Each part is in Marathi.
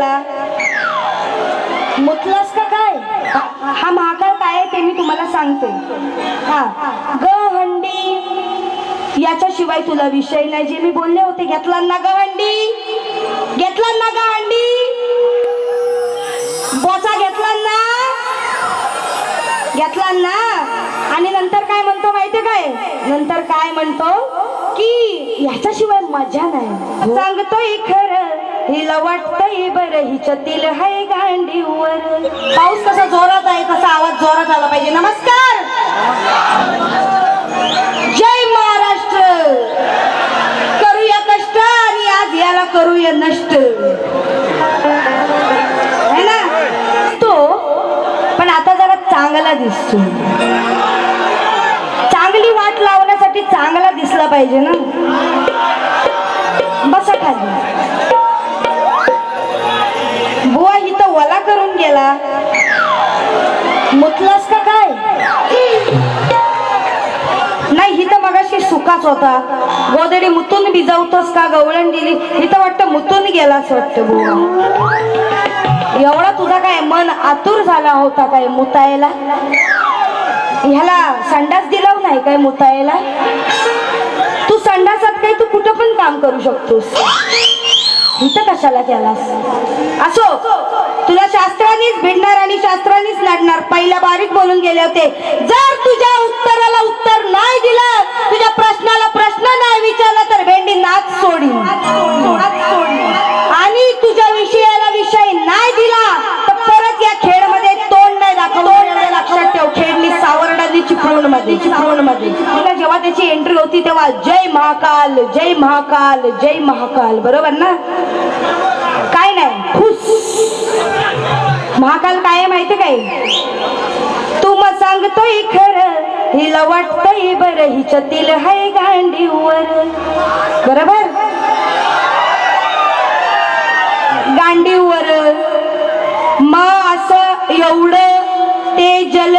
गेला मुतलास का काय? हा- हा महाकाळ काय आहे ते मी तुम्हाला सांगते. हा. ग हंडी याच्याशिवाय तुला विषय नाही. जे मी बोलले होते घेतला ना ग हंडी? घेतला ना ग हंडी? बोचा घेतला ना? घेतला ना? आणि नंतर काय म्हणतो माहितीये काय? नंतर काय म्हणतो? की ह्याच्याशिवाय मजा नाही. सांगतोय खरं. हिला वाटतंय बरं हिच्यातील हाय गांडीवर. पाऊस कसा जोरात आहे तसा आवाज जोरात आला पाहिजे. नमस्कार! जय महाराष्ट्र! करूया कष्ट आणि आज याला करूया नष्ट. है ना? तो पण आता जरा चांगला दिसतो. चांगली वाट लावण्यासाठी चांगला दिसला पाहिजे ना? बसा खाली. मुतलास का काय? नाही हिथं मगाशी सुकाच होता. गोदडी मुतून भिजवतोस का? गवळण दिली हिथं वाटतं मुतून गेलाच वाटतं बुवा. एवढा तुझा काय मन आतुर झाला होता काय मुतायला? ह्याला संडास दिला नाही काय मुतायला? तू संडासात काय? तू कुठं पण काम करू शकतोस. इथं कशाला केलास असो तुला शास्त्रानेच भिडणार आणि शास्त्रानेच लढणार पहिल्या बारीक बोलून गेले होते जर तुझ्या उत्तराला उत्तर नाही दिलं तुझ्या प्रश्नाला प्रश्न नाही विचारला तर भेंडी नाच सोडी आणि तुझ्या विषयाला विषय नाही दिला तर परत या खेळमध्ये तोंड नाही दाखवलं लक्षात ठेव खेळणी सावर्डानी चिपळूण मध्ये चिपळूणमध्ये जेव्हा त्याची एंट्री होती तेव्हा जय महाकाल जय महाकाल जय महाकाल. बरोबर ना? काय नाही. खुश. महाकाल काय माहिती काय? तू मग सांगतोय खरं हिला वाटतंय बरं हिच्यातील हाय गांडीवर. बरोबर? गांडीवर. मग असं एवढं ते जल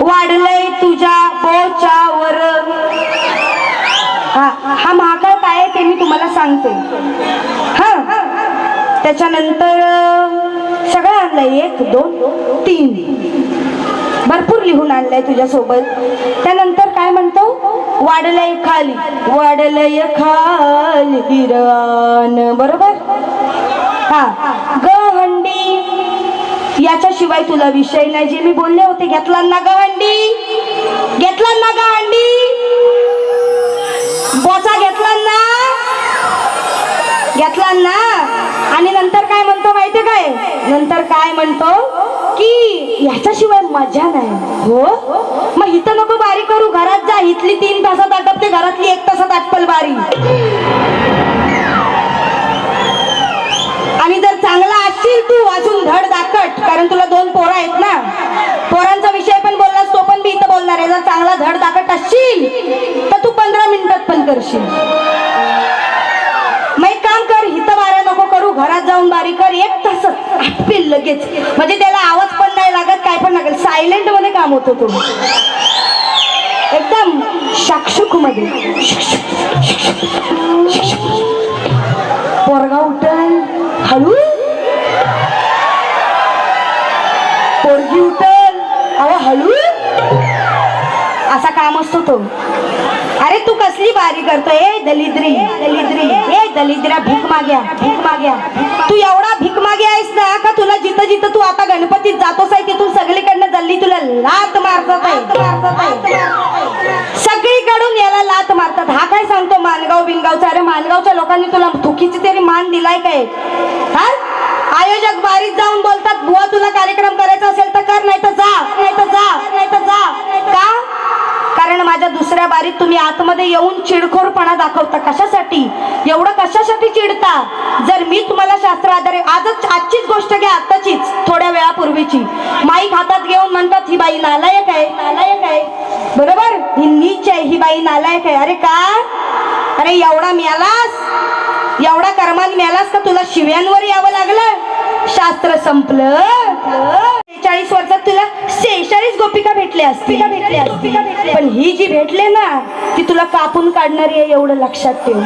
वाढलंय तुझ्या बोचावर हा हा महाकाळ काय आहे ते मी तुम्हाला सांगते. हा त्याच्यानंतर सगळं आणलंय. एक दोन तीन. भरपूर लिहून आणलंय तुझ्यासोबत. त्यानंतर काय म्हणतो? वाढलंय खाली. वाढलंय खाली विरान बरोबर? हा. ग याच्याशिवाय तुला विषय नाही. जे मी बोलले होते घेतला ना ग हंडी? घेतला ना ग हंडी? बोचा घेतला ना? घेतला ना? आणि नंतर काय म्हणतो माहितीये काय? नंतर काय म्हणतो? की ह्याच्याशिवाय मजा नाही. हो? मग इथं नको बारी करू. घरात जा. इथली तीन तासात आटपते. घरातली एक तासात आटपल बारी. आणि जर चांगला असशील तू अजून धड दाखट कारण तुला दोन पोरं आहेत ना. पोरांचा विषय पण बोललास तो पण मी इथं बोलणार आहे. जर चांगला धड दाखट असशील तर तू पंधरा मिनिटात पण करशील. मग एक काम कर हिथं बारा नको करू घरात जाऊन बारी कर. एक तास आटपेल लगेच. म्हणजे त्याला आवाज पण नाही लागत काय पण लागेल. सायलेंटमध्ये काम होतं तो. एकदम शाक्षुकमध्ये पोरगा उठल हळू. हळू असा काम असतो तो. अरे तू कसली बारी करतोय? ए दलिद्री दलिद्री. ए दलिद्रा भीक माग्या भीक माग्या. तू एवढा भीक मागे आहेस ना का तुला जिथं जिथं तू आता गणपतीत जातोस आहे तिथून सगळीकडनं जल्ली तुला लात मारतात आहे. सगळीकडून याला लात मारतात. हा काय सांगतो मानगाव बिनगावचा अरे मानगावच्या लोकांनी तुला थुकीची तरी मान दिलाय काय? हा? आयोजक बारीत जाऊन बोलतात बुवा तुला कार्यक्रम करायचा असेल तर कर नाही तर जा नाही तर जा नाही तर जा. का? कारण माझ्या दुसऱ्या बारीत तुम्ही आतमध्ये येऊन चिडखोरपणा दाखवता कशासाठी? एवढं कशासाठी चिडता? जर मी तुम्हाला शास्त्र आधारे आजच आजचीच गोष्ट घ्या आताचीच थोड्या वेळापूर्वीची. माईक हातात घेऊन म्हणतात ही बाई नालायक आहे नालायक आहे. बरोबर? ही नीच आहे ही बाई नालायक आहे. अरे का? अरे एवढा मिळालास एवढा कर्मान मिळालास का तुला शिव्यांवर यावं लागलं? शास्त्र संपलं. चाळीस वर्षात तुला शेहेचाळीस गोपिका भेटल्या असतील. भेटल्या असतील. पण ही जी भेटले ना ती तुला कापून काढणारी आहे एवढं लक्षात ठेव.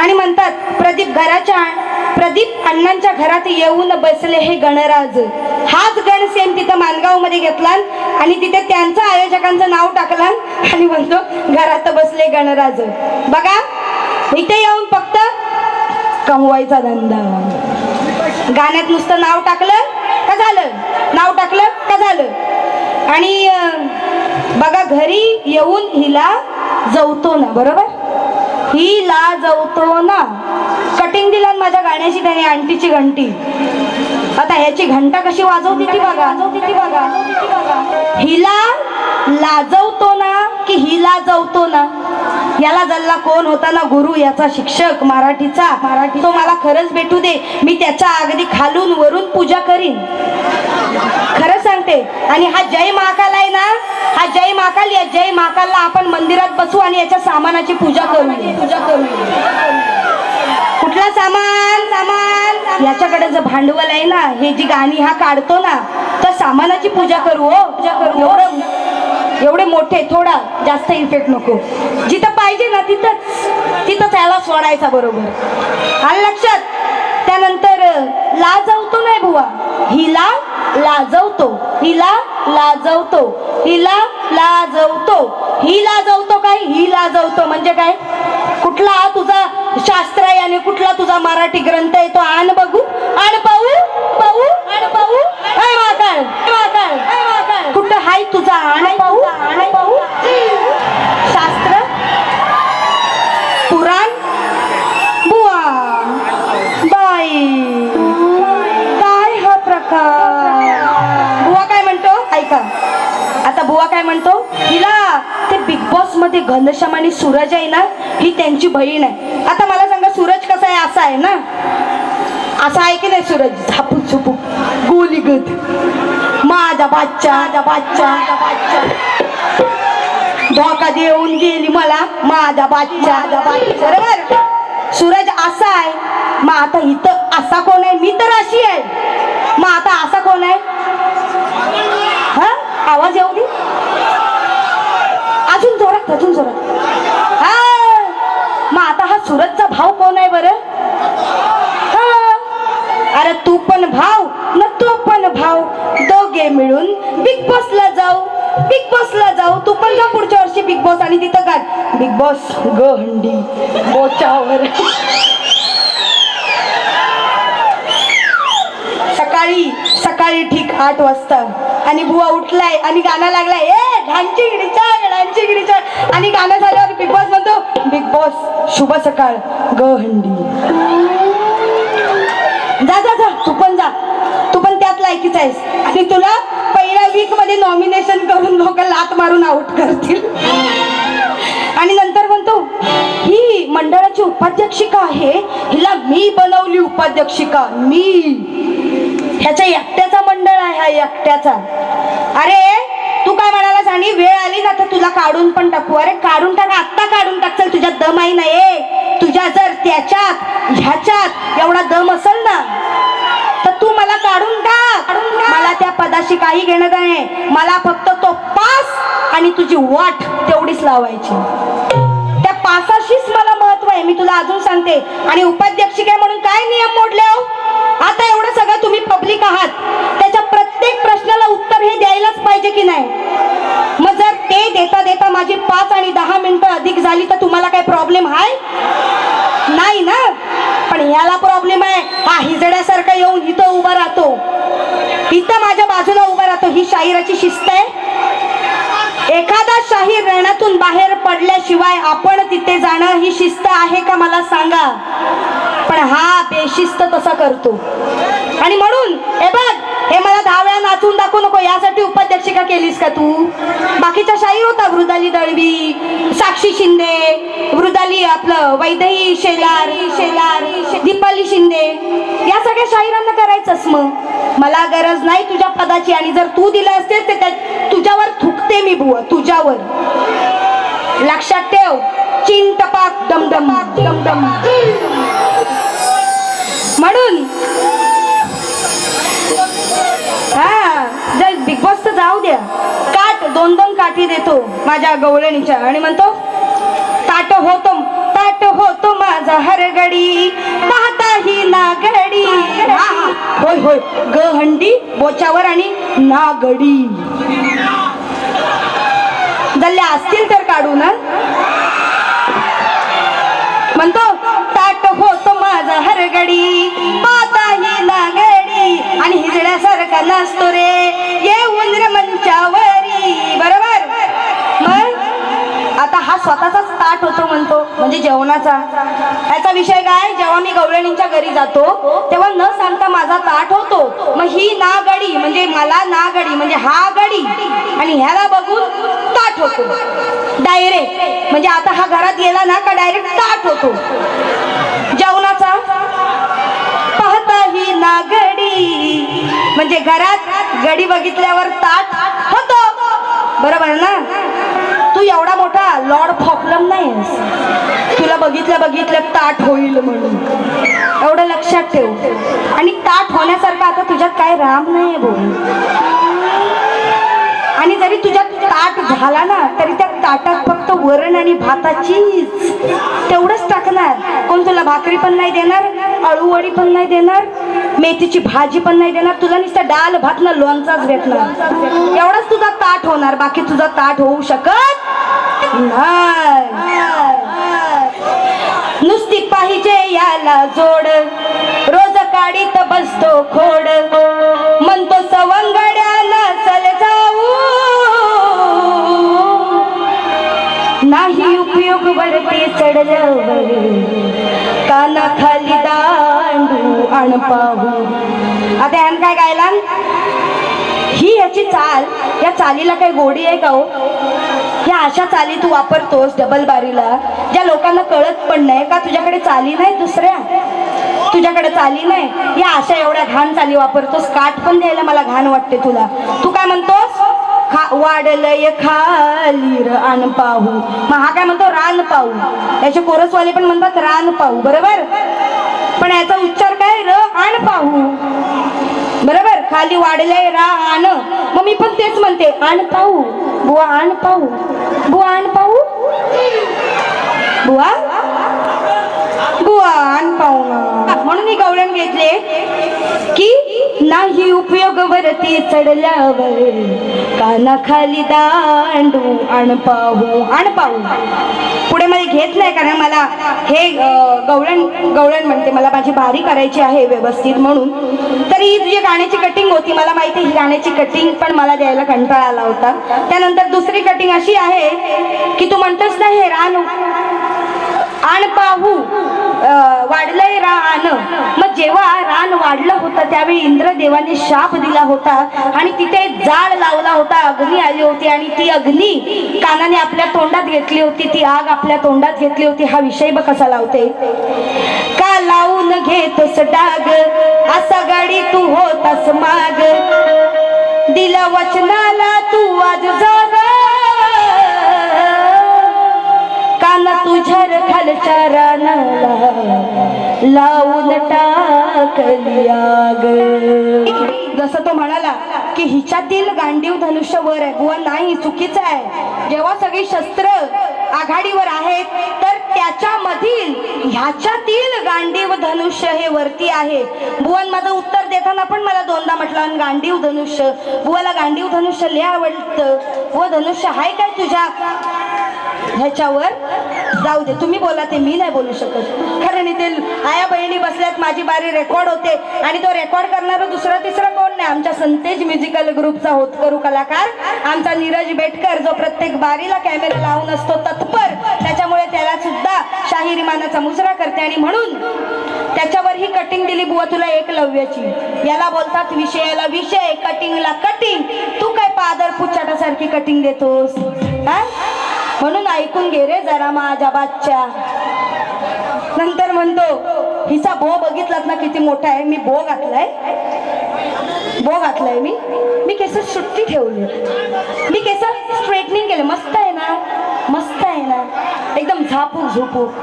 आणि म्हणतात प्रदीप घराच्या प्रदीप अण्णांच्या घरात येऊन बसले हे गणराज. हाच गण सेम तिथं मानगावमध्ये घेतला आणि तिथे त्यांचं आयोजकांचं नाव टाकला आणि म्हणतो घरात बसले गणराज. बघा इथे येऊन फक्त कमवायचा धंदा. गाण्यात नुसतं नाव टाकलं का झालं? नाव टाकलं का झालं? आणि बघा घरी येऊन हिला जवतो ना बरोबर? ही ला जवतो ना. कटिंग दिला माझ्या गाण्याची त्याने आंटीची घंटी. आता ह्याची घंटा कशी वाजवते ती बघा वाजवते ती बघा. हिला लाजवतो ना की हिला जवतो ना? याला जल्ला कोण होता ना गुरु याचा शिक्षक मराठीचा. मराठी तो मला खरंच भेटू दे मी त्याच्या अगदी खालून वरून पूजा करीन. खरं सांगते. आणि हा जय महाकाल आहे ना हा जय महाकाल या जय महाकालला आपण मंदिरात बसू आणि याच्या सामानाची पूजा करू. पूजा करू कुठला सामान? सामान याच्याकडे जर भांडवल आहे ना हे जी गाणी हा काढतो ना तर सामानाची पूजा करू हो. पूजा करू एवढे मोठे थोडा जास्त इफेक्ट नको जिथं पाहिजे ना तिथंच तिथंच याला सोडायचा बरोबर आणि लक्षात त्यानंतर लाजवतो नाही बुवा हिला लाजवतो हिला लाजवतो हिला लाजवतो ही लाजवतो काय ही लाजवतो म्हणजे काय कुठला हा तुझा शास्त्र आहे आणि कुठला तुझा मराठी ग्रंथ आहे तो आण बघू आण पाहू पाहू आण पाहू काय माकाळ माकाळ कुठं हाय तुझा आण पाहू आण पाहू. शास्त्र? पुराण? बुवा. बाई. काय हा प्रकार? बुवा काय म्हणतो? ऐका. आता बुवा काय म्हणतो? हिला ते बिग बॉसमध्ये घनश्याम आणि सूरज आहे ना ही त्यांची बहीण आहे. आता मला सांगा सूरज कसा आहे असा आहे ना? असं आहे की नाही सूरज? झापूक झुपूक गोलीगत माझा बाच्चा माझा बाच्चा माझा बाच्चा धोका देऊन गेली मला माझा बाच्चा माझा बाच्चा बरोबर? सूरज असा आहे मग आता इथं असा कोण आहे? मी तर अशी आहे. मग आता असा कोण आहे? बॉस आणि तिथं काय? बिग बॉस गहंडी बोचावर सकाळी सकाळी ठीक आठ वाजता. आणि बुवा उठलाय आणि गाणं लागलाय. ए ढांची गिडीचा ढांची गिडीचा आणि गाणं झाल्यावर बिग बॉस म्हणतो बिग बॉस शुभ सकाळ गहंडी जा जा जा जा. लायकीच आहेस? आणि तुला पहिल्या वीकमध्ये नॉमिनेशन करून लोक लात मारून आउट करतील. आणि नंतर म्हणतो ही मंडळाची उपाध्यक्षिका आहे. हिला मी बनवली उपाध्यक्षिका. मी. ह्याच्या एकट्याचा मंडळ आहे हा एकट्याचा. अरे तू काय म्हणालास आणि वेळ आली ना तर तुला काढून पण टाकू. अरे काढून टाक आत्ता काढून टाकचल तुझ्या दम आहे ना ए. तुझ्या जर त्याच्यात ह्याच्यात एवढा दम असेल ना मला काढून टाक. मला त्या पदाशी काही घेणं नाही. मला फक्त तो पास आणि तुझी वाट तेवढीच लावायची. त्या पासाशीच मला महत्त्व आहे. मी तुला अजून सांगते. आणि उपाध्यक्षिका म्हणून काय नियम मोडले हो? आता एवढं सगळं तुम्ही पब्लिक आहात. त्याच्या प्रत्येक प्रश्नाला उत्तर हे द्यायलाच पाहिजे की नाही? मग जर ते देता देता माझी पाच आणि दहा मिनिटं अधिक झाली तर तुम्हाला काय प्रॉब्लेम आहे? नाही ना? पण ह्याला प्रॉब्लेम आहे. हिजड्यासारखा येऊन इथं उभा राहतो. इथं माझ्या बाजूला उभा राहतो. ही शाहिराची शिस्त आहे. एखादा शाहीर रणातून बाहेर पडल्याशिवाय आपण तिथे जाणं ही शिस्त आहे का मला सांगा. पण हा बेशिस्त तसा करतो. आणि म्हणून हे बघ वेळा नाचून दाखवू नको यासाठी उपाध्यक्षिका केलीस का तू? बाकीच्या शाहीर होता वृदाली दळवी साक्षी शिंदे वृदाली आपलं वैदही शेलार शेलार दीपाली शिंदे. या सगळ्या शाहिरांना करायचंच मग. मला गरज नाही तुझ्या पदाची आणि जर तू दिलं असेल तर तुझ्यावर थुकते मी बुवा तुझ्यावर. लक्षात ठेव चिन टपाक डमडम डमडम म्हणून काट दोन दोन काठी देतो माझ्या गवळणीच्या. आणि म्हणतो ताट होतो ताट होतो माझा हरगडी पाहता ही नागडी. होय होय. गहंडी बोचावर बोच्यावर आणि नागडी. दल्ल्या असतील तर काढू ना म्हणतो ताट होतो माझा हरगडी पाहता ही नागडी. आणि हिजड्यासारखा नसतो रे. हा स्वतःचाच ताट होतो म्हणतो म्हणजे जेवणाचा. याचा विषय काय? जेव्हा मी गवळणींच्या घरी जातो तेव्हा न सांगता माझा ताट होतो. मग ही ना गडी म्हणजे मला ना गडी म्हणजे हा गडी आणि ह्याला बघून ताट होतो. डायरेक्ट म्हणजे आता हा घरात गेला ना का डायरेक्ट ताट होतो. जेवणाचा. पाहता ही ना गडी म्हणजे घरात गडी बघितल्यावर ताट होतो. बरोबर ना? तू एवढा मोठा लॉर्ड फॉकलम नाहीस तुला बघितल्या बघितल्या ताट होईल म्हणून. एवढं लक्षात ठेव. आणि ताट होण्यासारखं आता तुझ्यात काय राम नाही भाऊ आणि जरी तुझ्यात ताट झाला ना तरी त्या ताटात फक्त वरण आणि भाताचीच. तेवढंच टाकणार. कोण तुला भाकरी पण नाही देणार अळूवडी पण नाही देणार मेथीची भाजी पण नाही देणार तुला नुसतं डाल भात ना लोणचाच भेटणार. एवढाच तुझा ताट होणार. बाकी तुझा ताट होऊ शकत नुसती पाहिजे याला जोड. रोज काढीत बसतो खोड. म्हणतो सवंगड्याला चल जाऊ. नाही उपयोग वरती चढल्यावर काना खाली दांडू आण पाहू. आता यान काय गायला? ही याची चाल. या चालीला काही गोडी आहे का हो? ह्या अशा चाली तू वापरतोस डबल बारीला ज्या लोकांना कळत पण नाही का तुझ्याकडे चाली नाही दुसऱ्या? तुझ्याकडे चाली नाही? या अशा एवढ्या घाण चाली वापरतोस काठ पण द्यायला मला घाण वाटते तुला. तू काय म्हणतोस? खा वाढलंय खाली र पाहू. मग हा काय म्हणतो? रान पाहू. याचे कोरसवाले पण म्हणतात रान पाहू. बरोबर? पण याचा उच्चार काय? र आण पाहू. खाली वाढलंय रा मग मी पण तेच म्हणते आण पाहू. बुवा आण पाहू. बुवा आण पाहू. बुवा. बुवा आण पाहू म्हणून मी गवळण घेतले की नाही उपयोग वरती चढल्यावर काना खाली दांडू आण पाहू आण पाहू पुढे मध्ये घेत नाही कारण मला हे गवळण गवळण म्हणते. मला माझी बारी करायची आहे व्यवस्थित म्हणून. तरी ही तुझी गाण्याची कटिंग होती मला माहिती आहे, ही गाण्याची कटिंग पण मला द्यायला कंटाळा आला होता. त्यानंतर दुसरी कटिंग अशी आहे की तू म्हणतोस ना हे रान आण पाहू. वाढलंय रान. मग जेव्हा रान वाढलं होतं त्यावेळी इंद्रदेवाने शाप दिला होता आणि तिथे जाळ लावला होता. अग्नी आली होती आणि ती अग्नी कानाने आपल्या तोंडात घेतली होती. ती आग आपल्या तोंडात घेतली होती. हा विषय बघ कसा लावते. का लावून घेतोस डाग? असा गाडी तू होतास माग. दिला वचनाला तू आज जा मला तुझ्या खालच्या रानाला लावून टाकली आग. जसं तो म्हणाला की हिच्यातील गांडीव धनुष्य वर आहे बुवा नाही चुकीचं आहे. जेव्हा सगळी शस्त्र आघाडीवर आहेत तर त्याच्यामधील ह्याच्यातील गांडीव धनुष्य हे वरती आहे. बुवन माझं उत्तर देताना पण मला दोनदा म्हटलं गांडीव धनुष्य बुवाला गांडीव धनुष्य लिहा आवडतं. व धनुष्य आहे काय तुझ्या ह्याच्यावर? जाऊ दे. तुम्ही बोला ते मी नाही बोलू शकत. खरं नाही ते आया बहिणी बसल्यात माझी बारी रेकॉर्ड होते आणि तो रेकॉर्ड करणारा दुसरा तिसरा कोण नाही? आमच्या संतेज म्युझिकल ग्रुपचा होत करू कलाकार. आमचा नीरज बेटकर जो प्रत्येक बारीला कॅमेरा लावून असतो तत्पर. त्याच्यामुळे त्याला सुद्धा शाहिरी मानाचा मुजरा करते. आणि म्हणून त्याच्यावर ही कटिंग दिली बुवा तुला एकलव्याची याला बोलतात विषयाला विषय कटिंगला कटिंग तू काय पादर पुच्चाटासारखी कटिंग देतोस? हा? म्हणून ऐकून घे रे जरा माझ्या बादच्या नंतर म्हणतो हिचा भो बघितलात ना किती मोठा आहे? मी बो घातलाय. बो घातलाय मी. मी केस सुट्टी ठेवली. मी केस स्ट्रेटनिंग केले. मस्त आहे ना? मस्त आहे ना? एकदम झापूक झोपूक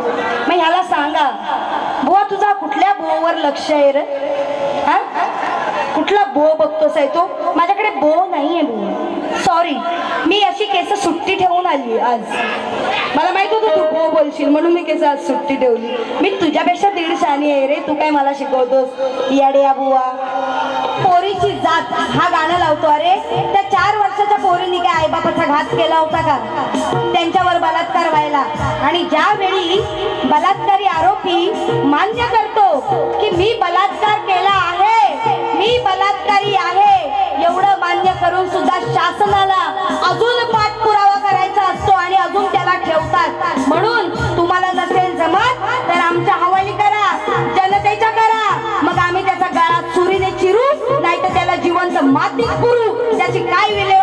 मग ह्याला सांगा बुवा तुझा कुठल्या बोवर लक्ष आहे रे? हा? कुठला भो बघतोस आहे तो? माझ्याकडे बो नाही आहे सॉरी मी अशी केस सुट्टी ठेवून आली आज. मला माहीत होतं तू बो बोलशील म्हणून मी केस आज सुट्टी ठेवली. मी तुझ्यापेक्षा दीड शानी आहे रे तू काय मला शिकवतोस? याड्या बुवा. पोरीची जात हा गाणं लावतो अरे. त्या चार वर्षाच्या पोरीने काय आईबापाचा घात केला होता का? त्यांच्यावर बलात्कार व्हायला. आणि ज्यावेळी बलात्कारी आरोपी मान्य करतो की मी बलात्कार केला आहे मी बलात्कार सुद्धा शासनाला अजून पाठपुरावा करायचा असतो आणि अजून त्याला ठेवतात. म्हणून तुम्हाला नसेल जमत तर आमच्या हवाली करा जनतेच्या करा. मग आम्ही त्याचा गळा चुरीने चिरू नाहीतर त्याला जिवंत माती करू त्याची काय विले